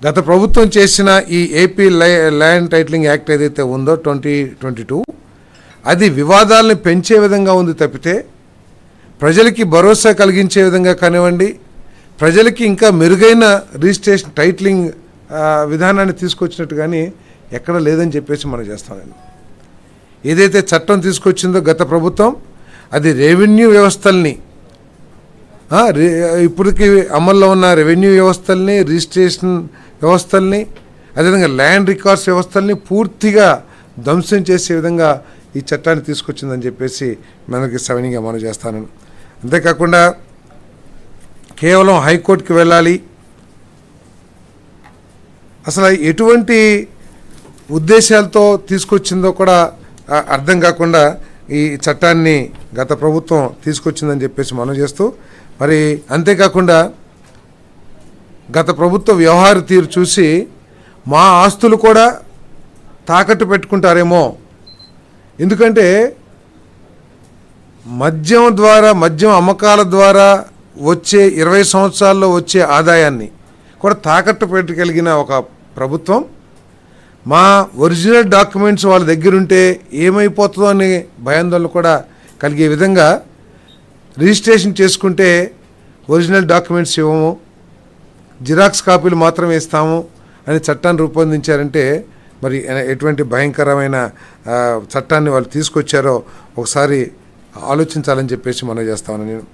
గత ప్రభుత్వం చేసిన ఈ ఏపీ ల్యాండ్ టైటిలింగ్ యాక్ట్ ఏదైతే ఉందో ట్వంటీ ట్వంటీ టూ అది వివాదాలను పెంచే విధంగా ఉంది తప్పితే ప్రజలకి భరోసా కలిగించే విధంగా కానివ్వండి ప్రజలకి ఇంకా మెరుగైన రిజిస్ట్రేషన్ టైటిలింగ్ విధానాన్ని తీసుకొచ్చినట్టు కానీ ఎక్కడ లేదని చెప్పేసి మనం చేస్తాం నేను. ఏదైతే చట్టం తీసుకొచ్చిందో గత ప్రభుత్వం అది రెవెన్యూ వ్యవస్థల్ని ఇప్పటికీ ఇప్పటికి అమల్లో ఉన్న రెవెన్యూ వ్యవస్థల్ని రిజిస్ట్రేషన్ వ్యవస్థల్ని అదేవిధంగా ల్యాండ్ రికార్డ్స్ వ్యవస్థల్ని పూర్తిగా ధ్వంసం చేసే విధంగా ఈ చట్టాన్ని తీసుకొచ్చిందని చెప్పేసి మనకి సవినీగా మనం చేస్తాను. అంతేకాకుండా కేవలం హైకోర్టుకి వెళ్ళాలి. అసలు ఎటువంటి ఉద్దేశాలతో తీసుకొచ్చిందో కూడా అర్థం కాకుండా ఈ చట్టాన్ని గత ప్రభుత్వం తీసుకొచ్చిందని చెప్పేసి మనం చేస్తూ మరి అంతేకాకుండా గత ప్రభుత్వ వ్యవహార తీరు చూసి మా ఆస్తులు కూడా తాకట్టు పెట్టుకుంటారేమో. ఎందుకంటే మద్యం ద్వారా మద్యం అమ్మకాల ద్వారా వచ్చే ఇరవై సంవత్సరాల్లో వచ్చే ఆదాయాన్ని కూడా తాకట్టు పెట్టగలిగిన ఒక ప్రభుత్వం. మా ఒరిజినల్ డాక్యుమెంట్స్ వాళ్ళ దగ్గర ఉంటే ఏమైపోతుందో అనే భయాందోళన కూడా కలిగే విధంగా రిజిస్ట్రేషన్ చేసుకుంటే ఒరిజినల్ డాక్యుమెంట్స్ ఇవ్వము. జిరాక్స్ కాపీలు మాత్రమే ఇస్తాము అని చట్టాన్ని రూపొందించారంటే మరి ఎటువంటి భయంకరమైన చట్టాన్ని వాళ్ళు తీసుకొచ్చారో ఒకసారి ఆలోచించాలని చెప్పేసి మనం చేస్తామని నేను